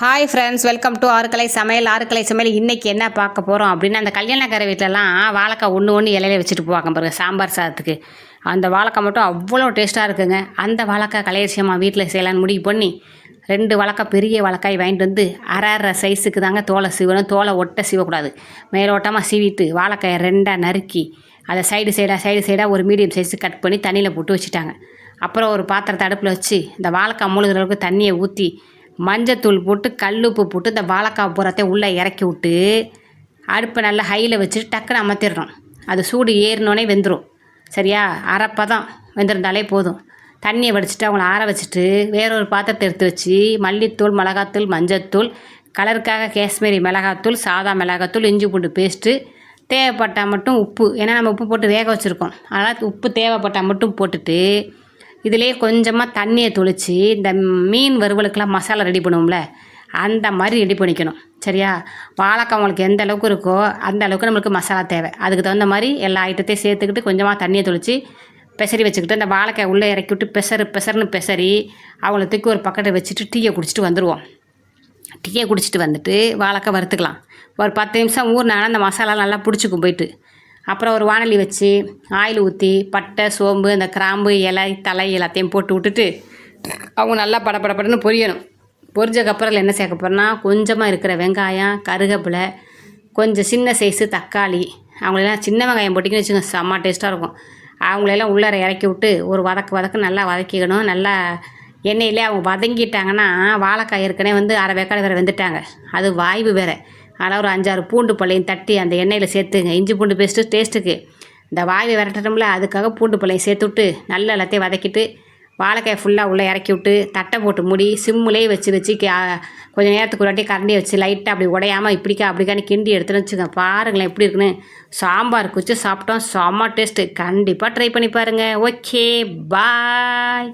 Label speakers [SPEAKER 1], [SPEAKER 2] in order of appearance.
[SPEAKER 1] Hi friends welcome to Arukalai Samayal. Arukalai Samayal இன்றைக்கி என்ன பார்க்க போகிறோம் அப்படின்னா அந்த கல்யாணக்கார வீட்டிலலாம் வாழைக்காய் ஒன்று ஒன்று இலையில வச்சுட்டு போவாங்க பாருங்க சாம்பார் சாதத்துக்கு. அந்த வாழைக்காய் மட்டும் அவ்வளோ டேஸ்ட்டாக இருக்குங்க. அந்த வாழைக்காய் கலையரிசியமாக வீட்டில் செய்யலான்னு முடிவு பண்ணி ரெண்டு வழக்காய் பெரிய வழக்காய் வாங்கிட்டு வந்து அரை அரை சைஸுக்கு தாங்க தோலை சீவணும். தோலை ஒட்ட சீவக்கூடாது. மேலோட்டமாக சீவிட்டு வாழைக்காயை ரெண்டாக நறுக்கி அதை சைடு சைடாக சைடு சைடாக ஒரு மீடியம் சைஸு கட் பண்ணி தண்ணியில் போட்டு வச்சுட்டாங்க. அப்புறம் ஒரு பாத்திரத்தை அடுப்பில் வச்சு இந்த வாழைக்காய் மூழ்கிற அளவுக்கு தண்ணியை ஊற்றி மஞ்சத்தூள் போட்டு கல் உப்பு போட்டு இந்த வாழைக்காய் பூரத்தை உள்ளே இறக்கி விட்டு அடுப்பை நல்லா ஹையில் வச்சுட்டு டக்குன்னு அமர்த்திடுறோம் அது சூடு ஏறினோடனே வெந்துடும் சரியா? அரைப்பதம் வெந்திருந்தாலே போதும். தண்ணியை வடிச்சிட்டு அவங்கள ஆற வச்சுட்டு வேறொரு பாத்திரத்தை எடுத்து வச்சு மல்லித்தூள் மிளகாத்தூள் மஞ்சத்தூள் கலருக்காக காஷ்மீரி மிளகாத்தூள் சாதா மிளகாத்தூள் இஞ்சி பூண்டு பேஸ்ட்டு தேவைப்பட்டால் மட்டும் உப்பு. ஏன்னா நம்ம உப்பு போட்டு வேக வச்சுருக்கோம். அதனால் உப்பு தேவைப்பட்டால் மட்டும் போட்டுட்டு இதிலே கொஞ்சமாக தண்ணியை தொளித்து இந்த மீன் வறுவலுக்கெல்லாம் மசாலா ரெடி பண்ணுவோம்ல அந்த மாதிரி ரெடி பண்ணிக்கணும். சரியா? வாழைக்காய் உங்களுக்கு எந்த அளவுக்கு இருக்கோ அந்த அளவுக்கு நம்மளுக்கு மசாலா தேவை. அதுக்கு தகுந்த மாதிரி எல்லா ஐட்டத்தையும் சேர்த்துக்கிட்டு கொஞ்சமாக தண்ணியை தொளிச்சு பெசரி வச்சுக்கிட்டு அந்த வாழைக்காய் உள்ளே இறக்கி விட்டு பெசரு பெசர்னு பெசரி அவங்கள தூக்கி ஒரு பக்கத்தை வச்சுட்டு டீயை குடிச்சிட்டு வந்துடுவோம் டீயை குடிச்சிட்டு வந்துட்டு வாழைக்காய் வறுத்துக்கலாம். ஒரு பத்து நிமிஷம் ஊறினாங்கன்னா அந்த மசாலா நல்லா பிடிச்சிக்கும் போயிட்டு. அப்புறம் ஒரு வானலி வச்சு ஆயில் ஊற்றி பட்டை சோம்பு அந்த கிராம்பு இலை தலை எல்லாத்தையும் போட்டு விட்டுட்டு அவங்க நல்லா படப்படப்படன்னு பொரியணும். பொரிஞ்சக்கப்புறம் என்ன சேர்க்க போகிறேன்னா கொஞ்சமாக இருக்கிற வெங்காயம் கருகப்பிலை கொஞ்சம் சின்ன சைஸு தக்காளி. அவங்களெல்லாம் சின்ன வெங்காயம் போட்டிங்கன்னு வச்சுக்கோங்க செம்ம டேஸ்ட்டாக இருக்கும். அவங்களெல்லாம் உள்ளார இறக்கி விட்டு ஒரு வதக்கு வதக்கு நல்லா வதக்கிக்கணும். நல்லா எண்ணெயிலே அவங்க வதங்கிட்டாங்கன்னா வாழைக்காய் ஏற்கனவே வந்து அரை வேக்காடு வேறு வெந்துட்டாங்க. அது வாய்வு வேறு. அதனால் ஒரு அஞ்சாறு பூண்டு பள்ளையும் தட்டி அந்த எண்ணெயில் சேர்த்துங்க. இஞ்சி பூண்டு பேஸ்ட்டு டேஸ்ட்டுக்கு இந்த வாய்வை விரட்டணும்ல அதுக்காக பூண்டு பள்ளையும் சேர்த்து விட்டு நல்ல எல்லாத்தையும் வதக்கிட்டு வாழைக்காய் ஃபுல்லாக உள்ளே இறக்கி விட்டு தட்டை போட்டு மூடி சிம்முலேயே வச்சு வச்சு கொஞ்சம் நேரத்துக்கு ஒரு வாட்டி கரண்டியை வச்சு லைட்டாக அப்படி உடையாமல் இப்படிக்கா அப்படிக்கான்னு கிண்டி எடுத்துன்னு வச்சுக்கோங்க. பாருங்களேன் எப்படி இருக்குன்னு. சாம்பார் குச்சி சாப்பிட்டோம் செம்ம டேஸ்ட்டு கண்டிப்பாக ட்ரை பண்ணி பாருங்கள் ஓகே பாய்